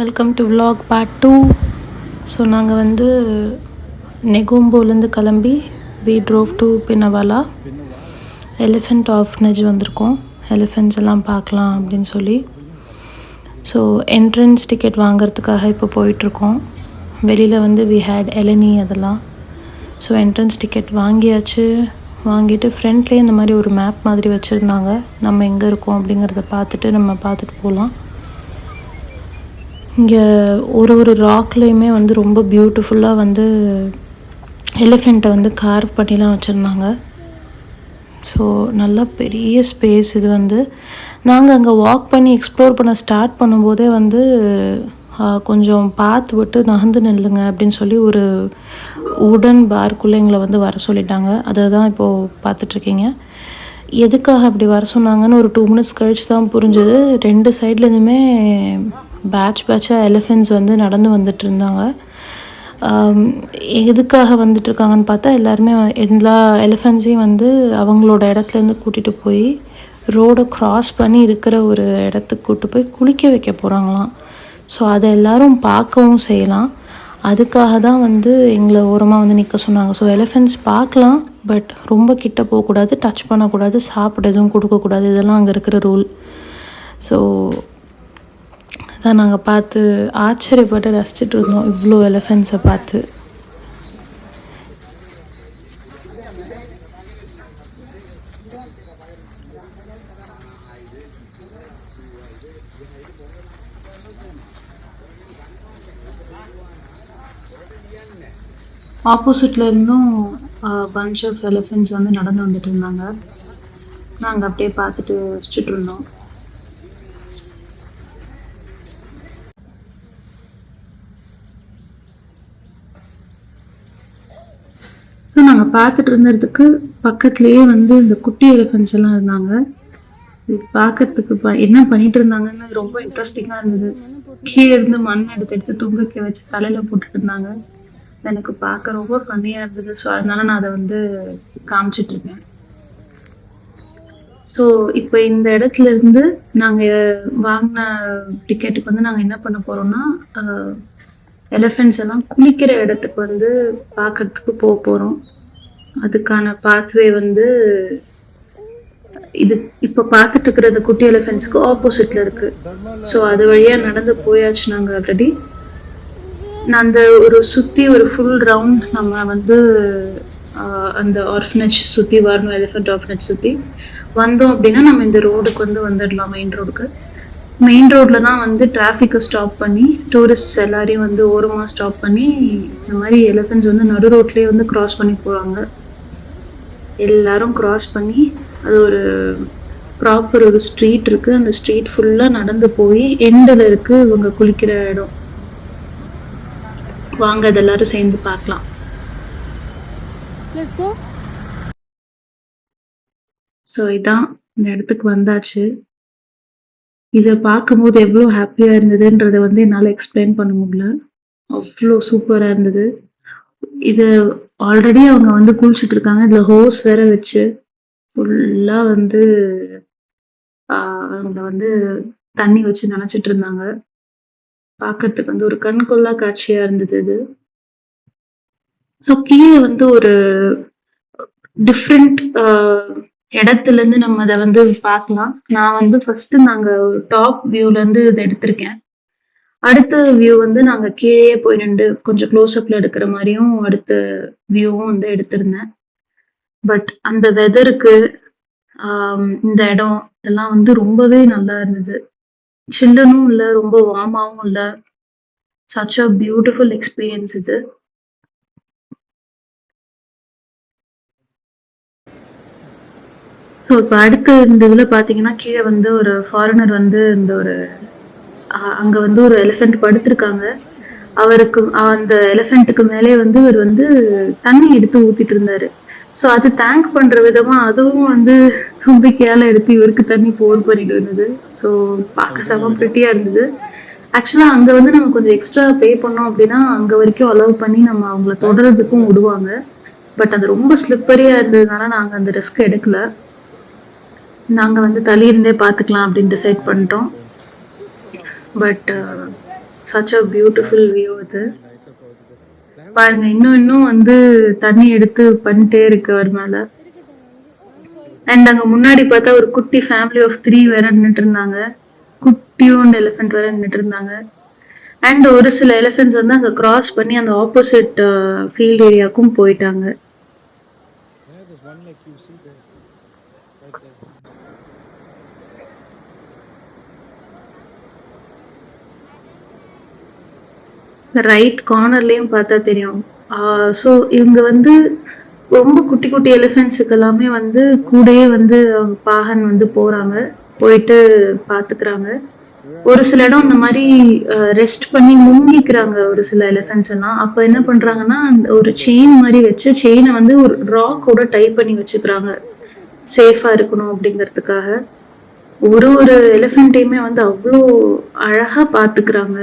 Welcome to vlog part two so நாங்கள் வந்து நெகோம்போலேருந்து கிளம்பி we drove to Pinnawala elephant orphanage வந்திருக்கோம். எலிஃபெண்ட்ஸ் எல்லாம் பார்க்கலாம் அப்படின்னு சொல்லி. ஸோ என்ட்ரன்ஸ் டிக்கெட் வாங்குறதுக்காக இப்போ போயிட்டுருக்கோம். வெளியில் வந்து வி ஹேட் எலனி அதெல்லாம். ஸோ என்ட்ரன்ஸ் டிக்கெட் வாங்கியாச்சு. வாங்கிட்டு ஃப்ரண்ட்லேயே இந்த மாதிரி ஒரு மேப் மாதிரி வச்சுருந்தாங்க. நம்ம எங்கே இருக்கோம் அப்படிங்கிறத பார்த்துட்டு நம்ம பார்த்துட்டு போகலாம். இங்கே ஒரு ஒரு ராக்லேயுமே வந்து ரொம்ப பியூட்டிஃபுல்லாக வந்து எலிஃபெண்ட்டை வந்து கார்வ் பண்ணிலாம் வச்சுருந்தாங்க. ஸோ நல்லா பெரிய ஸ்பேஸ் இது வந்து. நாங்கள் அங்கே வாக் பண்ணி எக்ஸ்ப்ளோர் பண்ண ஸ்டார்ட் பண்ணும்போதே வந்து கொஞ்சம் பார்த்து விட்டு நகர்ந்து நில்லுங்க அப்படின்னு சொல்லி ஒரு உடன் பார்க்குள்ளே எங்களை வந்து வர சொல்லிட்டாங்க. அதை தான் இப்போது பார்த்துட்ருக்கீங்க. எதுக்காக அப்படி வர சொன்னாங்கன்னு ஒரு டூ மினிட்ஸ் கழிச்சு தான் புரிஞ்சுது. ரெண்டு சைட்லேருந்துமே பேட்ச் பேட்சாக எலிஃபென்ட்ஸ் வந்து நடந்து வந்துட்டு இருந்தாங்க. எதுக்காக வந்துட்டுருக்காங்கன்னு பார்த்தா எல்லாருமே எல்லா எலிஃபென்ட்ஸையும் வந்து அவங்களோட இடத்துலேருந்து கூட்டிகிட்டு போய் ரோடை க்ராஸ் பண்ணி இருக்கிற ஒரு இடத்துக்கு கூட்டு போய் குளிக்க வைக்க போகிறாங்களாம் ஸோ அதை எல்லோரும் பார்க்கவும் செய்யலாம். அதுக்காக தான் வந்து எங்களை ஓரமாக வந்து நிற்க சொன்னாங்க. ஸோ எலிஃபென்ட்ஸ் பார்க்கலாம் பட் ரொம்ப கிட்ட போகக்கூடாது டச் பண்ணக்கூடாது சாப்பிட எதுவும் கொடுக்கக்கூடாது. இதெல்லாம் அங்கே இருக்கிற ரூல் ஸோ அதான் நாங்கள் பார்த்து ஆச்சரியப்பட்டு ரசிச்சுட்டு இருந்தோம். இவ்வளோ எலிஃபென்ட்ஸை பார்த்து. ஆப்போசிட்ல இருந்தும் பஞ்ச் ஆஃப் எலிஃபென்ட்ஸ் வந்து நடந்து வந்துட்டு இருந்தாங்க. நாங்கள் அப்படியே பார்த்துட்டு ரசிச்சிட்டு இருந்தோம் ஸோ நாங்கள் பார்த்துட்டு இருந்ததுக்கு பக்கத்துலேயே வந்து இந்த குட்டி எலிஃபென்ட்ஸ் எல்லாம் இருந்தாங்க. இது பார்க்கறதுக்கு என்ன பண்ணிட்டு இருந்தாங்கன்னு ரொம்ப இன்ட்ரெஸ்டிங்காக இருந்தது. கீழே இருந்து மண் எடுத்து எடுத்து தும்பிக்க வச்சு தலையில் போட்டுட்டு இருந்தாங்க. எனக்கு பார்க்க ரொம்ப ஃபன்னியாக இருந்தது. ஸோ அதனால நான் அதை வந்து காமிச்சிட்டு இருக்கேன். ஸோ இப்போ இந்த இடத்துல இருந்து நாங்கள் வாங்கின டிக்கெட்டுக்கு வந்து நாங்கள் என்ன பண்ண போறோம்னா எலிஃபென்ட்ஸ் எல்லாம் குளிக்கிற இடத்துக்கு வந்து பார்க்கறதுக்கு போக போகிறோம் அதுக்கான பாத்வே வந்து இது இப்போ பார்த்துட்டு இருக்கிற குட்டி எலிஃபென்ட்ஸ்க்கு ஆப்போசிட்ல இருக்கு. ஸோ அது வழியா நடந்து போயாச்சு நாங்கள் ஆல்ரெடி நான் அந்த ஒரு சுத்தி ஒரு ஃபுல் ரவுண்ட் நம்ம வந்து அந்த ஆர்ஃபனேஜ் சுத்தி வரணும் எலிஃபென்ட் ஆர்ஃபனேஜ் சுத்தி வந்தோம் அப்படின்னா நம்ம இந்த ரோடுக்கு வந்து வந்துடலாம் மெயின் ரோடுக்கு மெயின் ரோட்ல தான் வந்து டிராஃபிக்கை ஸ்டாப் பண்ணி டூரிஸ்ட்ஸ் எல்லாரையும் வந்து ஓரமாக ஸ்டாப் பண்ணி இந்த மாதிரி எலிஃபென்ட்ஸ் வந்து நடு ரோட்லேயே வந்து கிராஸ் பண்ணி போவாங்க எல்லாரும் கிராஸ் பண்ணி அது ஒரு ப்ராப்பர் ஒரு ஸ்ட்ரீட் இருக்கு. அந்த ஸ்ட்ரீட் ஃபுல்லா நடந்து போய் எண்டில் இருக்கு இவங்க குளிக்கிற இடம். வாங்க அது எல்லாரும் சேர்ந்து பார்க்கலாம். ஸோ இதான் இந்த இடத்துக்கு வந்தாச்சு. இதை பார்க்கும்போது எவ்வளோ ஹாப்பியாக இருந்ததுன்றதை வந்து என்னால் எக்ஸ்பிளைன் பண்ண முடியல. அவ்வளோ சூப்பராக இருந்தது. இது ஆல்ரெடி அவங்க வந்து குளிச்சுட்டு இருக்காங்க இதில் ஹோஸ் வேற வச்சு ஃபுல்லாக வந்து அவங்க வந்து தண்ணி வச்சு நினைச்சிட்டு இருந்தாங்க பார்க்கறதுக்கு வந்து ஒரு கண்கொள்ளா காட்சியாக இருந்தது இது. ஸோ கீழே வந்து ஒரு டிஃப்ரெண்ட் இடத்துல இருந்து நம்ம அதை வந்து பார்க்கலாம். நான் வந்து ஃபர்ஸ்ட் நாங்க டாப் வியூல இருந்து இதை எடுத்திருக்கேன். அடுத்த வியூ வந்து நாங்க கீழேயே போய் நின்று கொஞ்சம் க்ளோஸ் அப்ல எடுக்கிற மாதிரியும் அடுத்த வியூவும் வந்து எடுத்திருந்தேன். பட் அந்த வெதருக்கு இந்த இடம் இதெல்லாம் வந்து ரொம்பவே நல்லா இருந்தது. சில்லுனும் இல்லை ரொம்ப வார்மாவும் இல்லை. சச் அ பியூட்டிஃபுல் எக்ஸ்பீரியன்ஸ் இது. ஸோ இப்போ அடுத்து இந்த இதில் பார்த்தீங்கன்னா கீழே வந்து ஒரு ஃபாரினர் வந்து இந்த ஒரு அங்க வந்து ஒரு எலிஃபென்ட் படுத்திருக்காங்க. அவருக்கு அந்த எலிஃபென்ட்டுக்கு மேலே வந்து இவர் வந்து தண்ணி எடுத்து ஊத்திட்டு இருந்தாரு. ஸோ அது தேங்க் பண்ற விதமா அதுவும் வந்து தும்பிக்கையால எடுத்து இவருக்கு தண்ணி போர் பண்ணிட்டு இருந்தது. ஸோ பார்க்க செம பிரிட்டியா இருந்தது. ஆக்சுவலா அங்க வந்து நம்ம கொஞ்சம் எக்ஸ்ட்ரா பே பண்ணோம் அப்படின்னா அங்க வரைக்கும் அலோவ் பண்ணி நம்ம அவங்கள தொடர்றதுக்கும் விடுவாங்க. பட் அது ரொம்ப ஸ்லிப்பரியா இருந்ததுனால நாங்க அந்த ரிஸ்க் எடுக்கல. நாங்க வந்து தள்ளி இருந்தே பார்த்துக்கலாம் அப்படின்னு டிசைட் பண்ணிட்டோம். But such a beautiful view இது பாருங்க இன்னும் இன்னும் வந்து தண்ணி எடுத்து பண்ணிட்டே இருக்கு அவர் மேல. அண்ட் அங்க முன்னாடி பார்த்தா ஒரு குட்டி ஃபேமிலி ஆஃப் த்ரீ வேற நின்னுட்டு இருந்தாங்க. குட்டியோண்டு எலிஃபென்ட் வேற நின்றுட்டு இருந்தாங்க. அண்ட் ஒரு சில எலிஃபென்ட்ஸ் வந்து அங்க கிராஸ் பண்ணி அந்த ஆப்போசிட் ஃபீல்ட் ஏரியாவுக்கும் போயிட்டாங்க. ரைட் கார்னர்லயும் பார்த்தா தெரியும். ஸோ இவங்க வந்து ரொம்ப குட்டி குட்டி எலிஃபென்ட்ஸுக்கு எல்லாமே வந்து கூடயே வந்து அவங்க பாகன் வந்து போறாங்க. போயிட்டு பாத்துக்கிறாங்க. ஒரு சில இடம் இந்த மாதிரி ரெஸ்ட் பண்ணி முங்கிக்கிறாங்க ஒரு சில எலிஃபென்ட்ஸ் எல்லாம். அப்ப என்ன பண்றாங்கன்னா அந்த ஒரு செயின் மாதிரி வச்சு செயினை வந்து ஒரு ராக்கோட டைப் பண்ணி வச்சுக்கிறாங்க. சேஃபா இருக்கணும் அப்படிங்கிறதுக்காக. ஒரு ஒரு எலிஃபென்ட்டையுமே வந்து அவ்வளோ அழகா பாத்துக்கிறாங்க.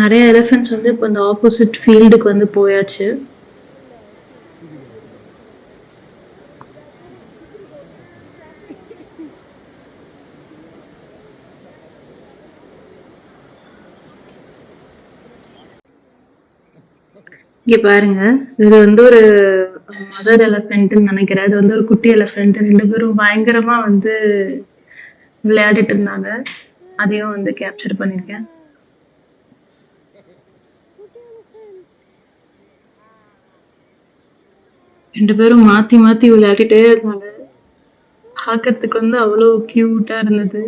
நிறைய எலிஃபென்ட்ஸ் வந்து இப்போ இந்த ஆப்போசிட் ஃபீல்டுக்கு வந்து போயாச்சு. இங்க பாருங்க இது வந்து ஒரு மதர் எலஃபென்ட்னு நினைக்கிறேன். இது வந்து ஒரு குட்டி எலஃபென்ட் ரெண்டு பேரும் பயங்கரமா வந்து விளையாடிட்டு இருந்தாங்க. அதையும் வந்து கேப்சர் பண்ணியிருக்கேன் ரெண்டு பேரும் மாத்தி மாத்தி விளையாடிட்டே இருந்தாங்க. பார்க்கறதுக்கு வந்து அவ்வளோ கியூட்டா இருந்தது.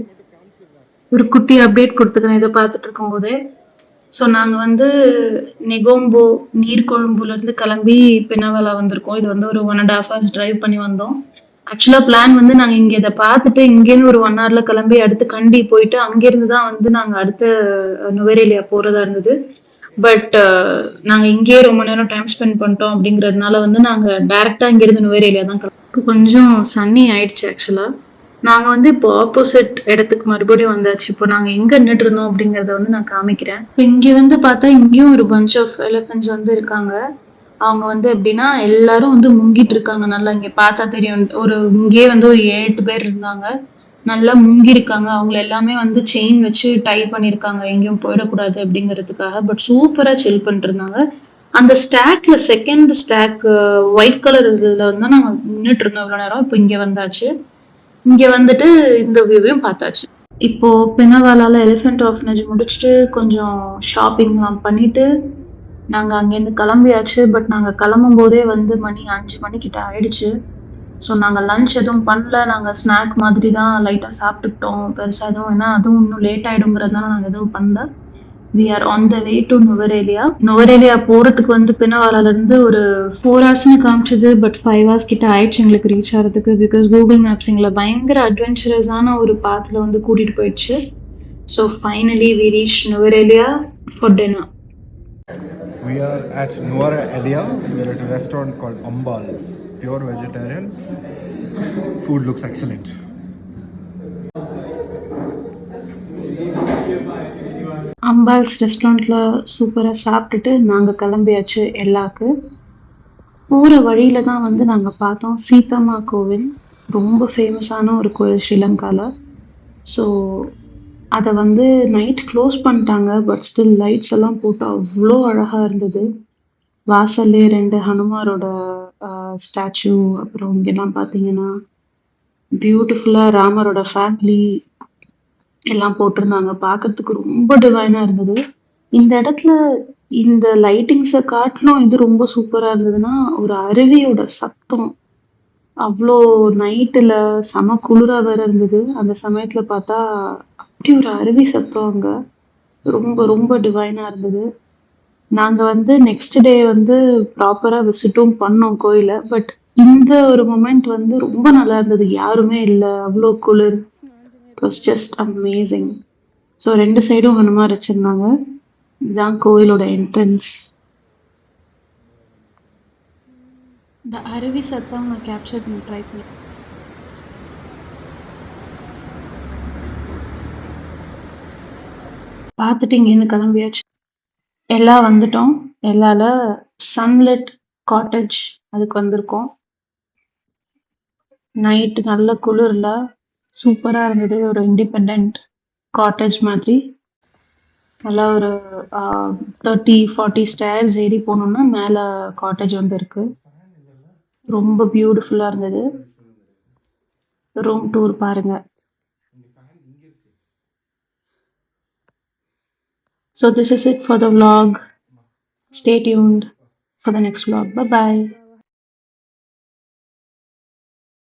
ஒரு குட்டி அப்டேட் கொடுத்துக்கிறேன் இதை பார்த்துட்டு இருக்கும்போதே ஸோ நாங்கள் வந்து நெகோம்போ நீர்கொழும்புலேருந்து கிளம்பி பெனாவலா வந்திருக்கோம். இது வந்து ஒரு one and half hours drive பண்ணி வந்தோம். ஆக்சுவலாக பிளான் வந்து நாங்கள் இங்கே இதை பார்த்துட்டு இங்கேருந்து ஒரு ஒன் ஹவர்ல கிளம்பி அடுத்து கண்டி போயிட்டு அங்கேருந்து தான் வந்து நாங்கள் அடுத்த நுவரேலியா போகிறதா இருந்தது. பட் uh, நாங்கள் இங்கேயே ரொம்ப நேரம் டைம் ஸ்பெண்ட் பண்ணிட்டோம் அப்படிங்கிறதுனால வந்து நாங்கள் டைரெக்டாக இங்கேருந்து நுவரேலியா தான் கிளம்பி கொஞ்சம் சன்னி ஆயிடுச்சு ஆக்சுவலாக நாங்க வந்து இப்போ ஆப்போசிட் இடத்துக்கு மறுபடியும் வந்தாச்சு. இப்போ நாங்க எங்க நின்று இருந்தோம் அப்படிங்கறத வந்து நான் காமிக்கிறேன். இப்போ இங்க வந்து பார்த்தா இங்கேயும் ஒரு பஞ்ச் ஆஃப் எலிஃபென்ட்ஸ் வந்து இருக்காங்க. அவங்க வந்து எப்படின்னா எல்லாரும் வந்து முங்கிட்டு இருக்காங்க. நல்லா இங்க பார்த்தா தெரியும். ஒரு இங்கேயே வந்து ஒரு ஏழு எட்டு பேர் இருந்தாங்க. நல்லா முங்கியிருக்காங்க. அவங்கள எல்லாமே வந்து செயின் வச்சு டை பண்ணியிருக்காங்க. எங்கேயும் போயிடக்கூடாது அப்படிங்கிறதுக்காக. பட் சூப்பராக சில் பண்ணிருந்தாங்க அந்த ஸ்டாக்ல செகண்ட் ஸ்டாக் ஒயிட் கலர் இதில் வந்து நாங்கள் நின்றுட்டு இருந்தோம் இவ்வளோ நேரம். இப்போ இங்கே வந்தாச்சு. இங்கே வந்துட்டு இந்த வியூவையும் பார்த்தாச்சு. இப்போ பினவாலால எலிஃபென்ட் ஆஃபனேஜ் முடிச்சுட்டு கொஞ்சம் ஷாப்பிங்லாம் பண்ணிட்டு நாங்கள் அங்கேருந்து கிளம்பியாச்சு. பட் நாங்கள் கிளம்பும் போதே வந்து மணி அஞ்சு மணிக்கிட்ட ஆயிடுச்சு. ஸோ நாங்கள் லஞ்ச் எதுவும் பண்ணல. நாங்கள் ஸ்நாக் மாதிரி தான் லைட்டாக சாப்பிட்டுக்கிட்டோம். பெருசாக எதுவும் ஏன்னா அதுவும் இன்னும் லேட் ஆகிடுங்கிறதுனால நாங்கள் எதுவும் பண்ணல. We are on the way to Nuwara Eliya Nuwara Eliya போகிறதுக்கு வந்து பின்னவாரிலேருந்து ஒரு ஃபோர் ஹவர்ஸ்னு காமிச்சது பட் ஃபைவ் ஹவர்ஸ் கிட்ட ஆயிடுச்சு எங்களுக்கு ரீச் ஆகிறதுக்கு பிகாஸ் கூகுள் மேப்ஸ் எங்களை பயங்கர அட்வென்ச்சரஸான ஒரு பாத்தில் வந்து கூட்டிகிட்டு போயிடுச்சு. So finally we reach Nuwara Eliya for dinner We are at Nuara Elia. We are at a restaurant called Ambals. Pure vegetarian. Food looks excellent. Ambal's ரெஸ்டாரண்ட்ல சூப்பராக சாப்பிட்டுட்டு நாங்கள் கிளம்பியாச்சு எல்லாக்கு போகிற வழியில தான் வந்து நாங்கள் பார்த்தோம் சீதம்மா கோவில் ரொம்ப ஃபேமஸான ஒரு கோவில் ஸ்ரீலங்காவில் ஸோ அதை வந்து நைட் க்ளோஸ் பண்ணிட்டாங்க பட் ஸ்டில் லைட்ஸ் எல்லாம் போட்டு அவ்வளோ அழகாக இருந்தது வாசல்லே ரெண்டு ஹனுமாரோட ஸ்டாச்சு அப்புறம் இங்கெல்லாம் பார்த்தீங்கன்னா பியூட்டிஃபுல்லாக ராமரோட ஃபேமிலி எல்லாம் போட்டிருந்தாங்க. பார்க்கறதுக்கு ரொம்ப டிவைனாக இருந்தது. இந்த இடத்துல இந்த லைட்டிங்ஸை காட்டிலும் இது ரொம்ப சூப்பராக இருந்ததுன்னா ஒரு அருவியோட சத்தம். அவ்வளோ நைட்டில் செம குளிராக வேற இருந்தது. அந்த சமயத்தில் பார்த்தா அப்படி ஒரு அருவி சத்தம் அங்கே. ரொம்ப ரொம்ப டிவைனாக இருந்தது. நாங்கள் வந்து நெக்ஸ்ட் டே வந்து ப்ராப்பராக விசிட்டும் பண்ணோம் கோயிலை. பட் இந்த ஒரு மொமெண்ட் வந்து ரொம்ப நல்லா இருந்தது. யாருமே இல்லை. அவ்வளோ குளிர். It was just amazing so ரெண்டு சைடும் ஹனுமார் வச்சிருந்தாங்க. இதுதான் கோயிலோட என்ட்ரன்ஸ் இந்த அருவி சத்தம் நான் கேப்சர் பண்ண ட்ரை பண்ணி. பார்த்துட்டு இங்கேருந்து கிளம்பியாச்சு. எல்லாம் வந்துட்டோம். எல்லால சன்லிட் காட்டேஜ் அதுக்கு வந்திருக்கோம். நைட்டு நல்ல குளிர்ல சூப்பராக இருந்தது. ஒரு இண்டிபெண்ட் காட்டேஜ் மாதிரி. நல்லா ஒரு தேர்ட்டி ஃபார்ட்டி ஸ்டேர்ஸ் ஏறி போனோம்னா மேலே காட்டேஜ் வந்து இருக்கு ரொம்ப பியூட்டிஃபுல்லாக இருந்தது. ரூம் டூர் பாருங்க. So this is it for the vlog. Stay tuned for the next vlog. Bye bye.